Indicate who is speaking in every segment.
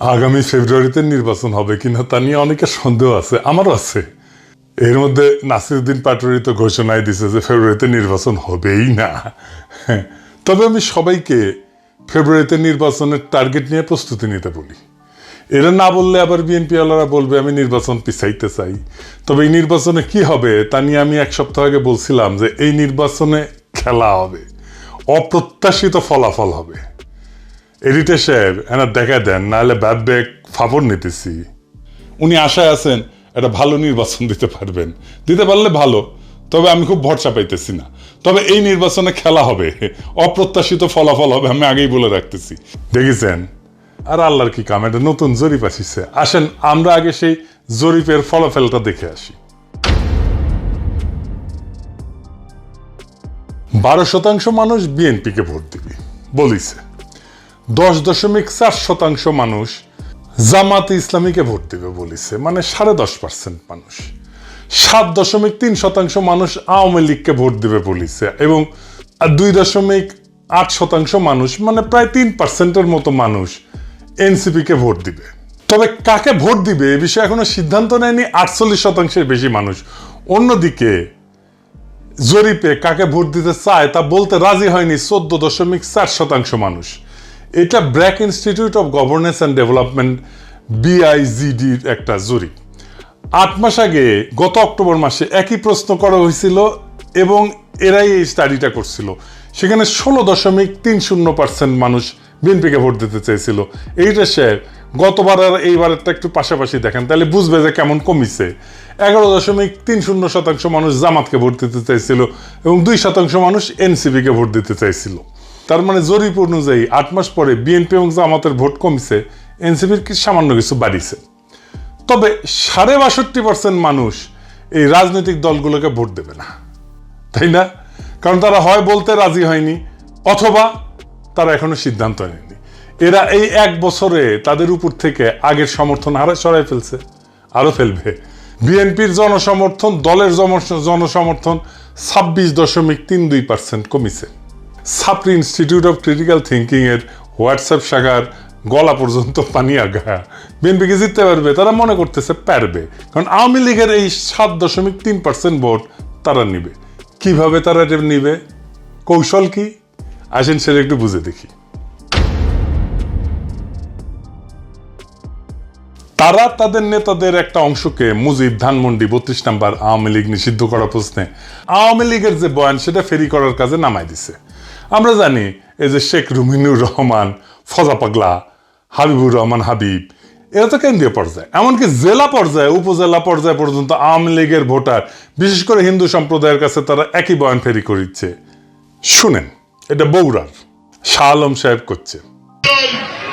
Speaker 1: আগামী ফেব্রুয়ারিতে নির্বাচন হবে কিনা তা নিয়ে অনেকের সন্দেহ আছে, আমারও আছে। এর মধ্যে নাসিরুদ্দিন পাটোয়ারি তো ঘোষণায় দিছে যে ফেব্রুয়ারিতে নির্বাচন হবেই না। তবে আমি সবাইকে ফেব্রুয়ারিতে নির্বাচনের টার্গেট নিয়ে প্রস্তুতি নিতে বলি। এরা না বললে আবার বিএনপি ওয়ালারা বলবে, আমি নির্বাচন পিছাইতে চাই। তবে এই নির্বাচনে কি হবে তা নিয়ে আমি এক সপ্তাহ আগে বলছিলাম যে এই নির্বাচনে খেলা হবে। অপ্রত্যাশিত ফলাফল হবে। এডিটর সাহেব এনার দেখা দেন, নাহলে ভাববে ফাপড় নিতেছি। উনি আশায় আছেন, একটা ভালো নির্বাচন দিতে পারবেন। দিতে পারলে ভালো, তবে আমি খুব ভরসা পাইতেছি না। তবে এই নির্বাচনে খেলা হবে, অপ্রত্যাশিত ফলাফল হবে, আমি আগেই বলে রাখতেছি। দেখেছেন? আর আল্লাহর কি কাম এটা নতুন জরিপ আসিছে। আসেন, আমরা আগে সেই জরিপের ফলাফলটা দেখে আসি। বারো শতাংশ মানুষ বিএনপিকে ভোট দিবে, বলিছে। দশ দশমিক চার শতাংশ মানুষ জামাতে ইসলামীকে ভোট দিবে বলেছে মানে সাড়ে দশ পার্সেন্ট মানুষ। সাত দশমিক তিন শতাংশ মানুষ আওয়ামী লীগকে ভোট দিবে বলেছে এবং দুই দশমিক আট শতাংশ মানুষ মানে প্রায় তিন পার্সেন্টের মতো মানুষ এনসিপিকে ভোট দিবে। তবে কাকে ভোট দিবে এ বিষয়ে এখনও সিদ্ধান্ত নেয়নি, আটচল্লিশ শতাংশের বেশি মানুষ। অন্যদিকে জরিপে কাকে ভোট দিতে চায় তা বলতে রাজি হয়নি চোদ্দ দশমিক চার শতাংশ মানুষ। এটা BRAC institute of governance and development বিআইজিডির একটা জরিপ আট মাস আগে, গত অক্টোবর মাসে একই প্রশ্ন করা হয়েছিল এবং এরাই এই স্টাডিটা করছিল। সেখানে ষোলো দশমিক তিন শূন্য পার্সেন্ট মানুষ বিএনপিকে ভোট দিতে চেয়েছিল। এইটা সে গতবার আর এইবারেরটা একটু পাশাপাশি দেখেন, তাহলে বুঝবে যে কেমন কমিছে। এগারো দশমিক তিন শূন্য শতাংশ মানুষ জামাতকে ভোট দিতে চাইছিল এবং দুই শতাংশ মানুষ এনসিপিকে ভোট দিতে চাইছিল তার মানে জরিপ অনুযায়ী আট মাস পরে বিএনপি এবং জামাতের ভোট কমছে, এনসিপির কি সামান্য কিছু বাড়িছে তবে সাড়ে বাষট্টি পার্সেন্ট মানুষ এই রাজনৈতিক দলগুলোকে ভোট দেবে না। তাই না? কারণ তারা হয় বলতে রাজি হয়নি, অথবা তারা এখনও সিদ্ধান্ত নেয়নি। এরা এই এক বছরে তাদের উপর থেকে আগের সমর্থন হারে সরাই ফেলছে, আরও ফেলবে। বিএনপির জনসমর্থন, দলের জনসমর্থন ছাব্বিশ দশমিক তিন দুই পার্সেন্ট কমিছে। সাপ্রি ইনস্টিটিউট অফ ক্রিটিক্যাল থিঙ্কিং এর হোয়াটসঅ্যাপ শাখার গলা পর্যন্ত পানি আগা। বিএনপিকে জিততে পারবে, তারা মনে করতেছে পারবে। কারণ আওয়ামী লীগের এই সাত দশমিক তিন পার্সেন্ট ভোট তারা নিবে। কীভাবে তারা এটা নিবে? কৌশল কি? আসেন সেটা একটু বুঝে দেখি। তারা তাদের নেতাদের একটা অংশকে মুজিব ধানমন্ডি বত্রিশ নাম্বার আওয়ামী লীগ নিষিদ্ধ করা প্রশ্নে আওয়ামী লীগের যে বয়ান, সেটা ফেরি করার কাজে নামাই দিছে। আমরা জানি এই যে শেখ রুমিনুর রহমান ফজা পাগলা হাবিবুর রহমান হাবিব এরা তো কেন্দ্রীয় পর্যায়ে। এমনকি জেলা পর্যায়ে উপজেলা পর্যায়ে পর্যন্ত আওয়ামী লীগের ভোটার বিশেষ করে হিন্দু সম্প্রদায়ের কাছে তারা একই বয়ান ফেরি করিচ্ছে। শুনেন এটা বগুড়ার। শাহ আলম সাহেব করছে।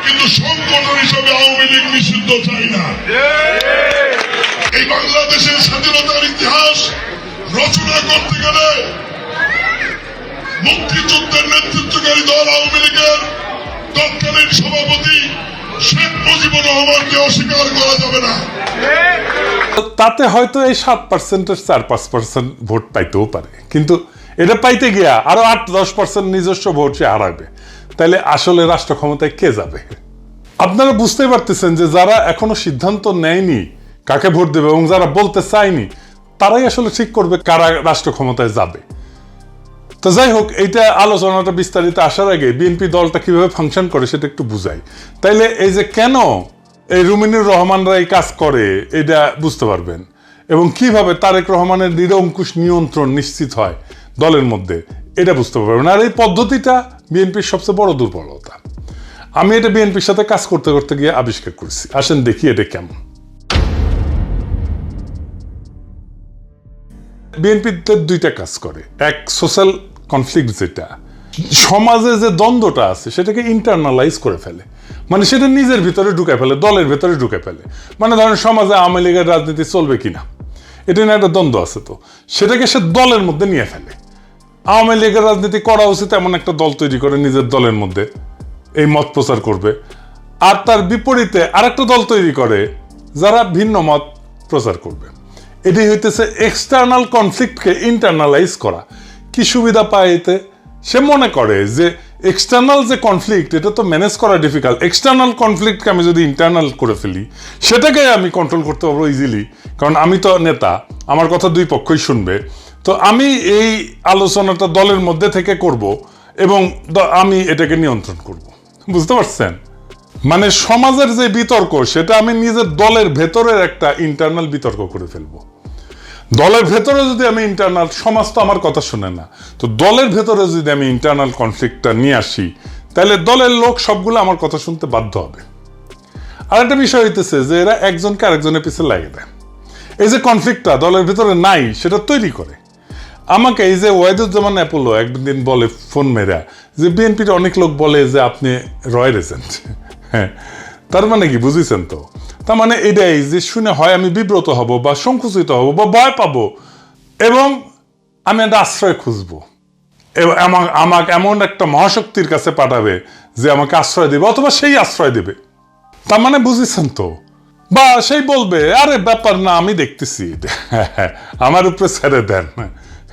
Speaker 2: কিন্তু সংগঠন হিসাবে আওয়ামী লীগ নিষিদ্ধ চাই না। এই বাংলাদেশের স্বাধীনতার ইতিহাস রচনা করতে গেলে মুক্তিযুদ্ধের নেতৃত্বকারী দল আওয়ামী লীগের তৎকালীন সভাপতি শেখ মুজিবুর রহমানকে অস্বীকার করা যাবে না।
Speaker 1: তাতে হয়তো এই সাত পার্সেন্টের চার পাঁচ পার্সেন্ট ভোট পাইতেও পারে। কিন্তু এটা পাইতে গিয়া আরও আট দশ পার্সেন্ট নিজস্ব ভোট সে হারাবে। তাহলে আসলে রাষ্ট্র ক্ষমতায় কে যাবে? আপনারা বুঝতে পারতেছেন যে যারা এখনও সিদ্ধান্ত নেয়নি কাকে ভোট দেবে এবং যারা বলতে চায়নি, তারাই আসলে ঠিক করবে কারা রাষ্ট্র ক্ষমতায় যাবে। তো যাই হোক, এইটা আলোচনাটা বিস্তারিত আসার আগে বিএনপি দলটা কীভাবে ফাংশন করে সেটা একটু বুঝাই। তাইলে এই যে কেন এই রুমিনুর রহমানরা এই কাজ করে, এটা বুঝতে পারবেন। এবং কীভাবে তারেক রহমানের নিরঙ্কুশ নিয়ন্ত্রণ নিশ্চিত হয় দলের মধ্যে, এটা বুঝতে পারবেন। আর এই পদ্ধতিটা বিএনপির সবচেয়ে বড় দুর্বলতা। আমি এটা বিএনপির সাথে কাজ করতে করতে গিয়ে আবিষ্কার করেছি। আসেন দেখি এটা কেমন। বিএনপিতে দুইটা কাজ করে। এক সোশ্যাল কনফ্লিক্ট যেটা, সমাজে যে দ্বন্দ্বটা আছে, সেটাকে ইন্টারনালাইজ করে ফেলে। মানে সেটা নিজের ভিতরে ঢুকে ফেলে, দলের ভিতরে ঢুকে ফেলে। মানে ধরেন সমাজে আওয়ামী লীগের রাজনীতি চলবে কিনা? এটা নিয়ে একটা দ্বন্দ্ব আছে তো। সেটাকে সে দলের মধ্যে নিয়ে ফেলে। আওয়ামী লীগের রাজনীতি করা উচিত এমন একটা দল তৈরি করে নিজের দলের মধ্যে। এই মত প্রচার করবে। আর তার বিপরীতে আরেকটা দল তৈরি করে, যারা ভিন্ন মত প্রচার করবে। এটি হইতেছে এক্সটার্নাল কনফ্লিক্টকে ইন্টারনালাইজ করা। কি সুবিধা পায় এতে? সে মনে করে যে এক্সটার্নাল যে কনফ্লিক্ট এটা তো ম্যানেজ করা ডিফিকাল্ট এক্সটার্নাল কনফ্লিক্টকে আমি যদি ইন্টারনাল করে ফেলি, সেটাকে আমি কন্ট্রোল করতে পারব ইজিলি কারণ আমি তো নেতা, আমার কথা দুই পক্ষই শুনবে। তো আমি এই আলোচনাটা দলের মধ্যে থেকে করব এবং আমি এটাকে নিয়ন্ত্রণ করব। বুঝতে পারছেন? মানে সমাজের যে বিতর্ক, সেটা আমি নিজের দলের ভেতরের একটা ইন্টারনাল বিতর্ক করে ফেলব। দলের ভেতরে যদি আমি ইন্টারনাল সমাজ তো আমার কথা শুনে না। তো দলের ভেতরে যদি আমি ইন্টারনাল কনফ্লিক্টটা নিয়ে আসি, তাহলে দলের লোক সবগুলো আমার কথা শুনতে বাধ্য হবে। আর একটা বিষয় হইতেছে যে এরা একজনকে আরেকজনের পিছে লাগিয়ে দেয়। এই যে কনফ্লিক্টটা দলের ভেতরে নাই, সেটা তৈরি করে। আমাকে এই যে ওয়াইদুজ্জামান অ্যাপোলো একদিন বলে ফোন মেরা, যে বিএনপির অনেক লোক বলে যে আপনি রয়ের এজেন্ট। হ্যাঁ তার মানে কি বুঝেছেন তো? তার মানে এটাই যে শুনে হয় আমি বিব্রত হব বা সংকুচিত হব বা ভয় পাবো এবং আমি একটা আশ্রয় খুঁজবো। আমাকে এমন একটা মহাশক্তির কাছে পাঠাবে যে আমাকে আশ্রয় দেবে অথবা সেই আশ্রয় দেবে। তার মানে বুঝেছেন তো? বা সেই বলবে, আরে, ব্যাপার না, আমি দেখতেছি। আমার উপরে ছেড়ে দেন।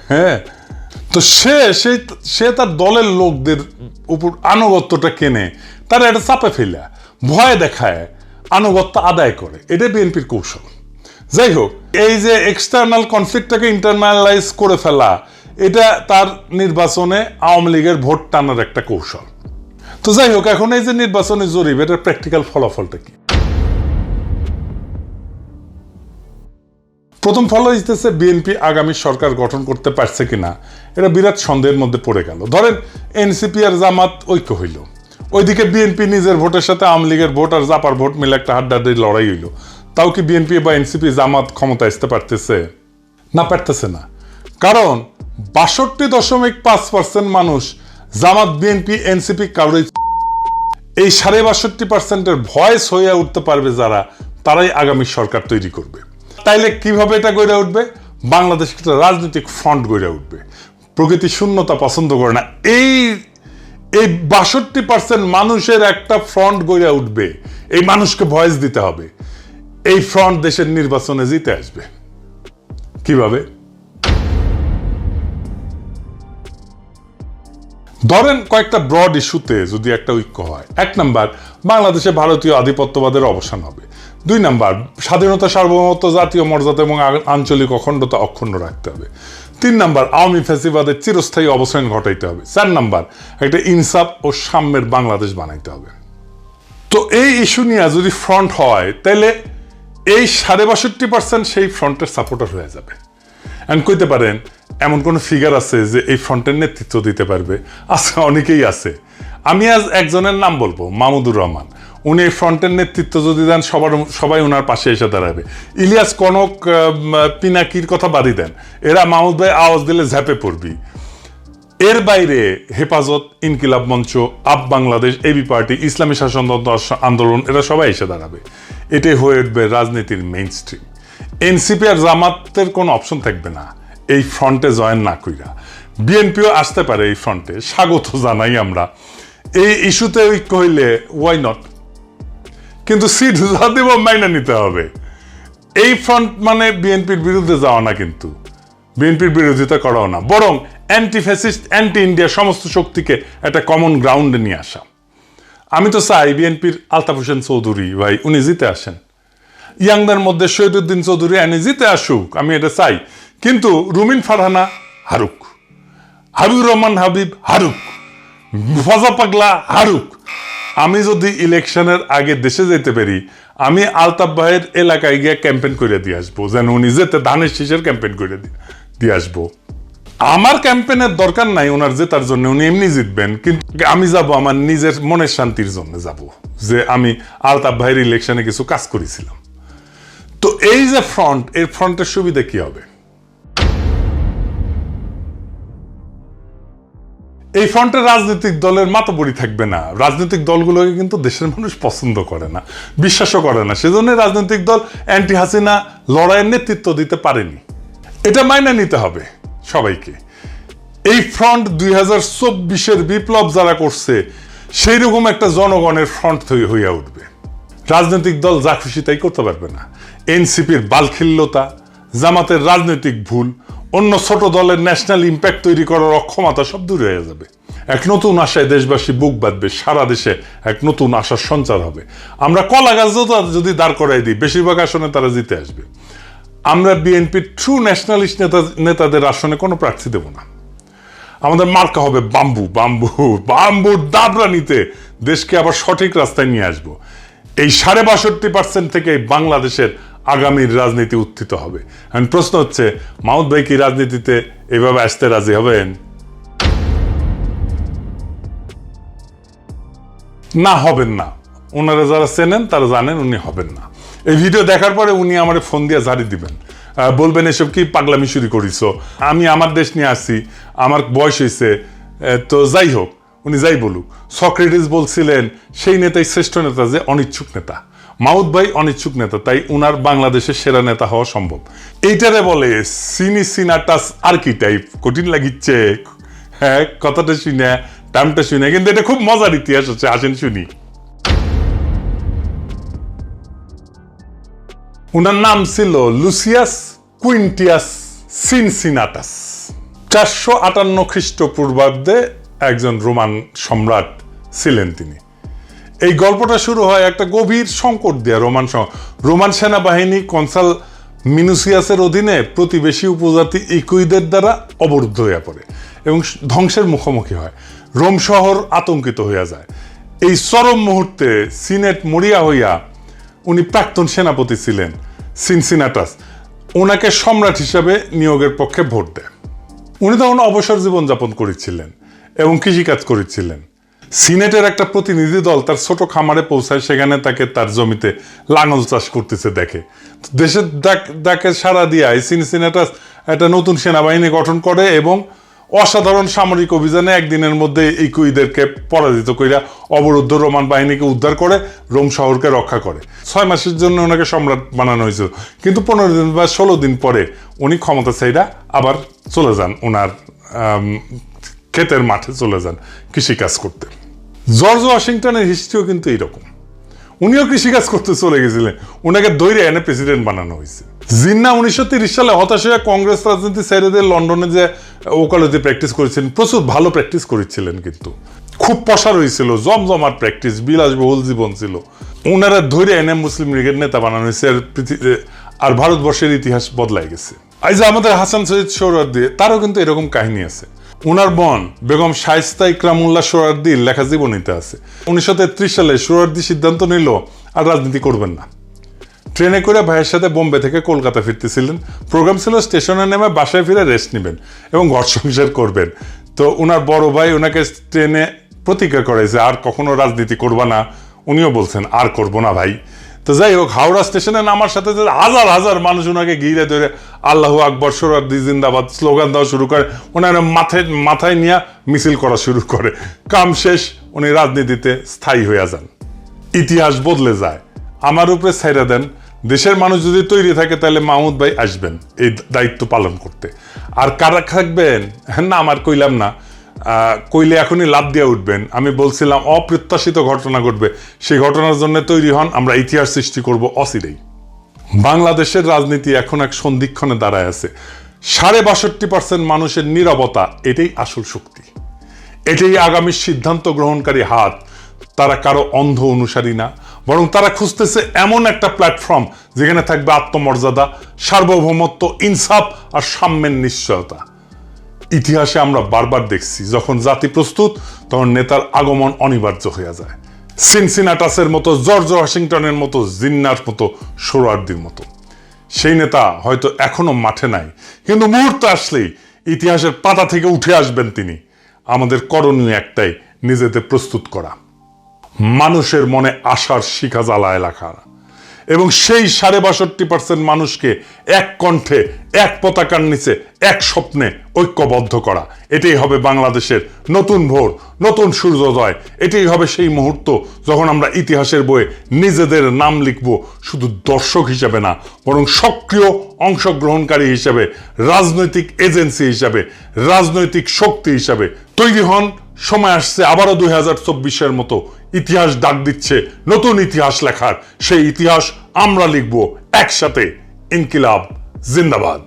Speaker 1: হ্যাঁ? তো সে সেই সে তার দলের লোকদের উপর আনুগত্যটা কেনে, তারা এটা চাপে ফেলে, ভয় দেখায়। আনুগত্য আদায় করে। এটা বিএনপির কৌশল। যাই হোক এই যে এক্সটার্নাল কনফ্লিক্টটাকে ইন্টারনালাইজ করে ফেলা, এটা তার নির্বাচনে আওয়ামী লীগের ভোট টানার একটা কৌশল। তো যাই হোক এখন এই যে নির্বাচনে জরিপ, এটার প্র্যাকটিক্যাল ফলাফলটা কি? প্রথম ফল হইতেছে বিএনপি, আগামী সরকার গঠন করতে পারছে কিনা, এটা বিরাট সন্দেহের মধ্যে পড়ে গেল। ধরেন, এনসিপি আর জামাত ঐক্য হইল। ওইদিকে বিএনপি নিজের ভোটের সাথে আওয়ামী লীগের ভোট আর জাপার ভোট মিলে একটা হাড্ডাহাড্ডি লড়াই হইল। তাও কি বিএনপি বা এনসিপি জামাত ক্ষমতা আসতে পারতেছে? না পারতেছে না। কারণ বাষট্টি দশমিক পাঁচ পার্সেন্ট মানুষ জামাত বিএনপি এনসিপি কাউরে এই সাড়ে বাষট্টি পার্সেন্টের ভয়েস হয়ে উঠতে পারবে যারা, তারাই আগামী সরকার তৈরি করবে। তাইলে কীভাবে এটা গড়ে উঠবে? বাংলাদেশ একটা রাজনৈতিক ফ্রন্ট গড়ে উঠবে। প্রকৃতি শূন্যতা পছন্দ করে না। এই এই বাষট্টি পার্সেন্ট মানুষের একটা ফ্রন্ট গড়ে উঠবে। এই মানুষকে ভয়েস দিতে হবে। এই ফ্রন্ট দেশের নির্বাচনে জিতে আসবে। কীভাবে? ধরেন কয়েকটা ব্রড ইস্যুতে যদি একটা ঐক্য হয়। এক নাম্বার বাংলাদেশে ভারতীয় আধিপত্যবাদের অবসান হবে। দুই নাম্বার, স্বাধীনতা সার্বভৌমত্ব জাতীয় মর্যাদা এবং আঞ্চলিক অখণ্ডতা অক্ষুণ্ণ রাখতে হবে। তিন নাম্বার, আওয়ামী ফ্যাসিবাদের চিরস্থায়ী অবসান ঘটাইতে হবে। চার নাম্বার, একটা ইনসাফ ও সাম্যের বাংলাদেশ বানাইতে হবে। তো এই ইস্যু নিয়ে যদি ফ্রন্ট হয়, তাহলে এই সাড়ে বাষট্টি পার্সেন্ট সেই ফ্রন্টের সাপোর্টার হয়ে যাবে। এন্ড কইতে পারেন, এমন কোন ফিগার আছে যে এই ফ্রন্টের নেতৃত্ব দিতে পারবে? আছে, অনেকেই আছে। আমি আজ একজনের নাম বলব মামুদুর রহমান। উনি ফ্রন্টের নেতৃত্ব, যদি দেন সবার, সবাই ওনার পাশে এসে দাঁড়াবে। ইলিয়াস কনক পিনাকির কথা বাদই দেন। এরা মামুদ ভাই আওয়াজ দিলে ঝাঁপে পড়বি। এর বাইরে হেফাজত, ইনকিলাব মঞ্চ, আপ বাংলাদেশ, এবি পার্টি, ইসলামী শাসনতন্ত্র আন্দোলন, এরা সবাই এসে দাঁড়াবে। এটাই হয়ে উঠবে রাজনীতির মেইন স্ট্রিম এনসিপি আর জামাতের কোনো অপশন থাকবে না। এই ফ্রন্টে জয়েন না কইরা। বিএনপিও আসতে পারে এই ফ্রন্টে স্বাগত জানাই আমরা। এই ইস্যুতে ঐক্য হইলে ওয়াই নট কিন্তু সিট যা দেব মাইনা নিতে হবে। এই ফ্রন্ট মানে বিএনপির বিরুদ্ধে যাওয়া না কিন্তু। বিএনপির বিরোধিতা করাও না। বরং অ্যান্টি ফ্যাসিস্ট অ্যান্টি ইন্ডিয়া সমস্ত শক্তিকে একটা কমন গ্রাউন্ডে নিয়ে আসা। আমি তো চাই বিএনপির আলতাফ হোসেন চৌধুরী ভাই, উনি জিতে আসেন। ইয়াংদের মধ্যে শহীদুদ্দিন চৌধুরী, এনে জিতে আসুক, আমি এটা চাই। কিন্তু রুমিন ফারহানা, হারুক। হাবিবুর রহমান হাবিব, হারুক। ফজা পাগলা, হারুক। আমি যদি ইলেকশনের আগে দেশে যেতে পারি, আমি আলতাফ ভাইয়ের এলাকায় গিয়ে ক্যাম্পেন করে দিয়ে আসব, যেন উনি যেতে ধানের শীষের ক্যাম্পেইন করে দিয়ে আসব। আমার ক্যাম্পেনের দরকার নাই ওনার জেতার জন্য, উনি এমনি জিতবেন, কিন্তু আমি যাব আমার নিজের মনের শান্তির জন্য যাব, যে আমি আলতাফ ভাইয়ের ইলেকশনে কিছু কাজ করেছিলাম। তো এই যে ফ্রন্ট এর ফ্রন্টের সুবিধা কি হবে? এই ফ্রন্টের রাজনৈতিক দলের মাতবরি থাকবে না। রাজনৈতিক দলগুলোকে কিন্তু দেশের মানুষ পছন্দ করে না, বিশ্বাসও করে না। সেজন্য রাজনৈতিক দল অ্যান্টি হাসিনা লড়াইয়ের নেতৃত্ব দিতে পারেনি। এটা মাইনে নিতে হবে সবাইকে। এই ফ্রন্ট দুই হাজার চব্বিশের বিপ্লব যারা করছে সেই রকম একটা জনগণের ফ্রন্ট হইয়া উঠবে। রাজনৈতিক দল যা খুশি তাই করতে পারবে না। এনসিপির বালখিল্যতা, জামাতের রাজনৈতিক ভুল অন্য ছোট দলের ন্যাশনাল ইম্প্যাক্ট তৈরি করার অক্ষমতা সব দূর হয়ে যাবে। এক নতুন আশায় দেশবাসী বুক বাঁধবে, সারা দেশে এক নতুন আশার সঞ্চার হবে। আমরা কলা গাছও যদি দাঁড় করাই দিই, বেশিরভাগ আসনে তারা জিতে আসবে। আমরা বিএনপির ট্রু ন্যাশনালিস্ট নেতা, নেতাদের আসনে কোনো প্রার্থী দেব না। আমাদের মার্কা হবে বাম্বু বাম্বু, বাম্বুর দাবরা নিতে দেশকে আবার সঠিক রাস্তায় নিয়ে আসব। এই সাড়ে বাষট্টি পার্সেন্ট থেকে বাংলাদেশের আগামীর রাজনীতি উত্থিত হবে। এখন প্রশ্ন হচ্ছে মাউদ ভাই কি রাজনীতিতে এভাবে আসতে রাজি হবেন? না হবেন না। ওনারা যারা চেনেন, তারা জানেন উনি হবেন না। এই ভিডিও দেখার পরে উনি আমার ফোন দিয়ে ঝাড়ি দিবেন। বলবেন, এসব কি পাগলামি শুরু করিস? আমি আমার দেশ নিয়ে আসছি আমার বয়স হয়েছে তো যাই হোক, উনি যাই বলুক। সক্রেটিস বলছিলেন, সেই নেতাই শ্রেষ্ঠ নেতা যে অনিচ্ছুক নেতা। মাউদ ভাই অনিচ্ছুক নেতা, তাই উনার বাংলাদেশের সেরা নেতা হওয়া সম্ভব। এইটারে বলে, সিনি সিনাটাস আর কি টাইপ কঠিন লাগিচ্ছে। হ্যাঁ কথাটা শুনে টাইমটা শুনে, কিন্তু এটা খুব মজার ইতিহাস হচ্ছে, আসেন শুনি। উনার নাম ছিল লুসিয়াস কুইন্টিয়াস সিনসিনাটাস। চারশো আটান্ন খ্রিস্টপূর্বাব্দে একজন রোমান সম্রাট ছিলেন তিনি। এই গল্পটা শুরু হয় একটা গভীর সংকট দিয়ে রোমান রোমান সেনাবাহিনী কনসাল মিনুসিয়াসের অধীনে প্রতিবেশী উপজাতি ইকুইদের দ্বারা অবরুদ্ধ হয়ে পড়ে এবং ধ্বংসের মুখোমুখি হয়। রোম শহর আতঙ্কিত হইয়া যায়। এই চরম মুহূর্তে সিনেট মরিয়া হইয়া উনি প্রাক্তন সেনাপতি ছিলেন, সিনসিনাটাস। ওনাকে সম্রাট হিসাবে নিয়োগের পক্ষে ভোট দেয় উনি তখন অবসর জীবনযাপন করেছিলেন এবং কৃষিকাজ করেছিলেন। সিনেটের একটা প্রতিনিধি দল তার ছোট খামারে পৌঁছায়, সেখানে তাকে তার জমিতে লাঙল চাষ করতেছে দেখে। দেশের ডাক- ডাকে সারা দিয়া এই সিনসিনাটাস একটা নতুন সেনাবাহিনী গঠন করে এবং অসাধারণ সামরিক অভিযানে একদিনের মধ্যে ইকুইদেরকে পরাজিত কইরা অবরুদ্ধ রোমান বাহিনীকে উদ্ধার করে রোম শহরকে রক্ষা করে। ছয় মাসের জন্য ওনাকে সম্রাট বানানো হয়েছিল। কিন্তু পনেরো দিন বা ষোলো দিন পরে উনি ক্ষমতা চাইরা আবার চলে যান ওনার ক্ষেতের মাঠে চলে যান কৃষিকাজ করতে। জর্জ ওয়াশিংটনের হিস্ট্রিও কিন্তু এইরকম। উনিও কৃষিকাজ করতে চলে গেছিলেন। ওনাকে দৈরে এনে প্রেসিডেন্ট বানানো হয়েছে। জিন্না উনিশশো তিরিশ সালে হতাশ হয়ে কংগ্রেস রাজনীতি ছেড়ে দিয়ে লন্ডনে যে ওকালতি প্র্যাকটিস করেছিলেন প্রচুর ভালো প্র্যাকটিস করেছিলেন কিন্তু। খুব পসার হয়েছিল জমজমাট প্র্যাকটিস, বিলাসবহুল জীবন ছিল। ওনারা ধরে এনে মুসলিম লীগের নেতা বানানো হয়েছে আর আর ভারতবর্ষের ইতিহাস বদলাই গেছে। যে আমাদের হাসান সৈয়দ দিয়ে তারও কিন্তু এরকম কাহিনী আছে। উনার বোন বেগম শাইস্তা ইকরামুল্লাহ সোহরার্দির লেখা জীবনীতে আছে। উনিশশো তেত্রিশ সালে সোহরার্দি সিদ্ধান্ত নিল, আর রাজনীতি করবেন না। ট্রেনে করে ভাইয়ের সাথে বোম্বে থেকে কলকাতা ফিরতেছিলেন। প্রোগ্রাম ছিল, স্টেশনে নেমে বাসায় ফিরে রেস্ট নেবেন এবং ঘর সংসার করবেন। তো ওনার বড় ভাই ওনাকে ট্রেনে প্রতিজ্ঞা করে যে আর কখনো রাজনীতি করবা না। উনিও বলছেন, আর করব না ভাই। তো যাই হোক, হাওড়া স্টেশনে নামার সাথে সাথে হাজার হাজার মানুষ ওনাকে ঘিরে ধরে আল্লাহ আকবর সোরাদ্দি জিন্দাবাদ স্লোগান দেওয়া শুরু করে। ওনার মাথায় মাথায় নিয়ে মিছিল করা শুরু করে। কাম শেষ, উনি রাজনীতিতে স্থায়ী হয়ে যান। ইতিহাস বদলে যায়। আমার উপরে ছাইরা দেন। দেশের মানুষ যদি তৈরি থাকে, তাহলে মাহমুদ ভাই আসবেন, এই দায়িত্ব পালন করতে। আর কারা থাকবেন? না, আমার কইলাম না। কইলে এখনই লাভ দিয়ে উঠবেন। আমি বলছিলাম, অপ্রত্যাশিত ঘটনা ঘটবে। সেই ঘটনার জন্য তৈরি হন, আমরা ইতিহাস সৃষ্টি করব অচিরেই। বাংলাদেশের রাজনীতি এখন এক সন্ধিক্ষণে দাঁড়ায় আছে। সাড়ে বাষট্টি পার্সেন্ট মানুষের নিরবতা, এটাই আসল শক্তি। এটাই আগামী সিদ্ধান্ত গ্রহণকারী হাত। তারা কারও অন্ধ অনুসারী না, বরং তারা খুঁজতেছে এমন একটা প্ল্যাটফর্ম যেখানে থাকবে আত্মমর্যাদা, সার্বভৌমত্ব, ইনসাফ আর সাম্যের নিশ্চয়তা। ইতিহাসে আমরা বারবার দেখছি, যখন জাতি প্রস্তুত, তখন নেতার আগমন অনিবার্য হয়ে যায়। সিনসিনাটাসের মতো, জর্জ ওয়াশিংটনের মতো, জিন্নার মতো, সোরার্দির মতো। সেই নেতা হয়তো এখনও মাঠে নাই, কিন্তু মুহূর্ত আসলেই ইতিহাসের পাতা থেকে উঠে আসবেন তিনি। আমাদের করণীয় একটাই, নিজেদের প্রস্তুত করা। মানুষের মনে আশার শিখা জ্বালায় লেখা এবং সেই সাড়ে বাষট্টি পার্সেন্ট মানুষকে এক কণ্ঠে, এক পতাকার নিচে, এক স্বপ্নে ঐক্যবদ্ধ করা। এটাই হবে বাংলাদেশের নতুন ভোর, নতুন সূর্যোদয়। এটাই হবে সেই মুহূর্ত যখন আমরা ইতিহাসের বইয়ে নিজেদের নাম লিখব শুধু দর্শক হিসেবে না, বরং সক্রিয় অংশগ্রহণকারী হিসেবে, রাজনৈতিক এজেন্সি হিসাবে, রাজনৈতিক শক্তি হিসাবে তৈরি হন। সময় আসছে আবারও দুই হাজার চব্বিশের মতো ইতিহাস ডাক দিচ্ছে, নতুন ইতিহাস লেখার। সেই ইতিহাস আমরা লিখব একসাথে। ইনকিলাব, জিন্দাবাদ।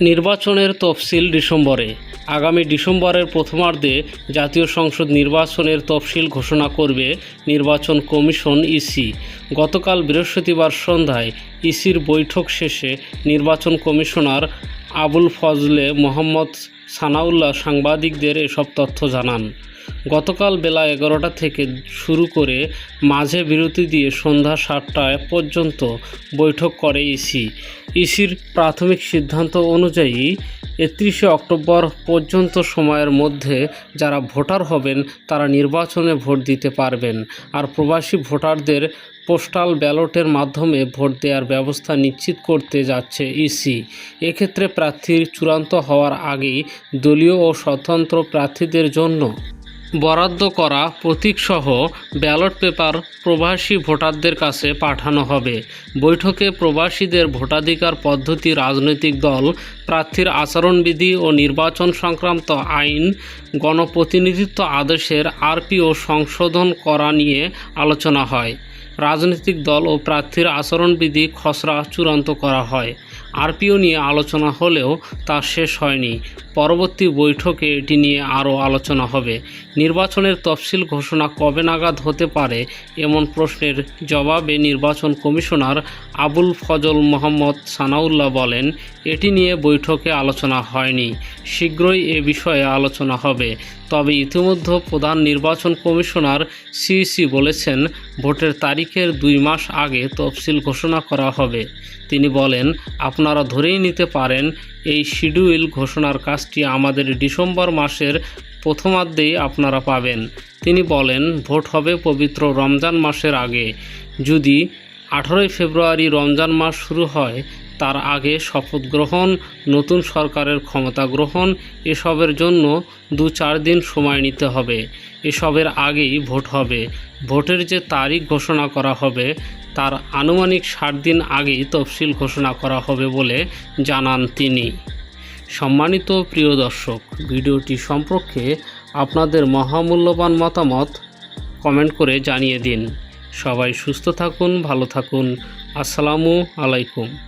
Speaker 3: নির্বাচনের তফসিল ডিসেম্বরে। আগামী ডিসেম্বরের প্রথমার্ধে জাতীয় সংসদ নির্বাচনের তফসিল ঘোষণা করবে নির্বাচন কমিশন ইসি। গতকাল বৃহস্পতিবার সন্ধ্যায় ইসির বৈঠক শেষে নির্বাচন কমিশনার আবুল ফজলে মোহাম্মদ সানাউল্লাহ সাংবাদিকদের এসব তথ্য জানান। গতকাল বেলা এগারোটা থেকে শুরু করে মাঝে বিরতি দিয়ে সন্ধ্যা সাতটায় পর্যন্ত বৈঠক করে ইসি। ইসির প্রাথমিক সিদ্ধান্ত অনুযায়ী একত্রিশে অক্টোবর পর্যন্ত সময়ের মধ্যে যারা ভোটার হবেন তারা নির্বাচনে ভোট দিতে পারবেন। আর প্রবাসী ভোটারদের পোস্টাল ব্যালটের মাধ্যমে ভোট দেওয়ার ব্যবস্থা নিশ্চিত করতে যাচ্ছে ইসি। এক্ষেত্রে প্রার্থীর চূড়ান্ত হওয়ার আগেই দলীয় ও স্বতন্ত্র প্রার্থীদের জন্য বরাদ্দ করা প্রতীকসহ ব্যালট পেপার প্রবাসী ভোটারদের কাছে পাঠানো হবে। বৈঠকে প্রবাসীদের ভোটাধিকার পদ্ধতি রাজনৈতিক দল, প্রার্থীর আচরণবিধি ও নির্বাচন সংক্রান্ত আইন, গণপ্রতিনিধিত্ব আদেশের আরপিও সংশোধন করা নিয়ে আলোচনা হয়। রাজনৈতিক দল ও প্রার্থীর আচরণবিধি খসড়া চূড়ান্ত করা হয়। আরপিও নিয়ে আলোচনা হলেও তা শেষ হয়নি। পরবর্তী বৈঠকে এটি নিয়ে আরও আলোচনা হবে। নির্বাচনের তফসিল ঘোষণা কবে নাগাদ হতে পারে এমন প্রশ্নের জবাবে নির্বাচন কমিশনার আবুল ফজল মোহাম্মদ সানাউল্লাহ বলেন, এটি নিয়ে বৈঠকে আলোচনা হয়নি। শীঘ্রই এ বিষয়ে আলোচনা হবে। তবে ইতিমধ্যে প্রধান নির্বাচন কমিশনার সিইসি বলেছেন ভোটের তারিখের দুই মাস আগে তফসিল ঘোষণা করা হবে। তিনি বলেন, আপনারা ধরেই নিতে পারেন, এই শিডিউল ঘোষণার কাজটি আমাদের ডিসেম্বর মাসের প্রথমার্ধেই আপনারা পাবেন। তিনি বলেন, ভোট হবে পবিত্র রমজান মাসের আগে। যদি আঠারোই ফেব্রুয়ারি রমজান মাস শুরু হয় তার আগে শপথ গ্রহণ, নতুন সরকারের ক্ষমতা গ্রহণ, এসবের জন্য দু চার দিন সময় নিতে হবে। এসবের আগেই ভোট হবে। ভোটের যে তারিখ ঘোষণা করা হবে, তার আনুমানিক ষাট দিন আগেই তফসিল ঘোষণা করা হবে বলে জানান তিনি। সম্মানিত প্রিয় দর্শক, ভিডিওটি সম্পর্কে আপনাদের মহামূল্যবান মতামত কমেন্ট করে জানিয়ে দিন। সবাই সুস্থ থাকুন, ভালো থাকুন। আসসালামু আলাইকুম।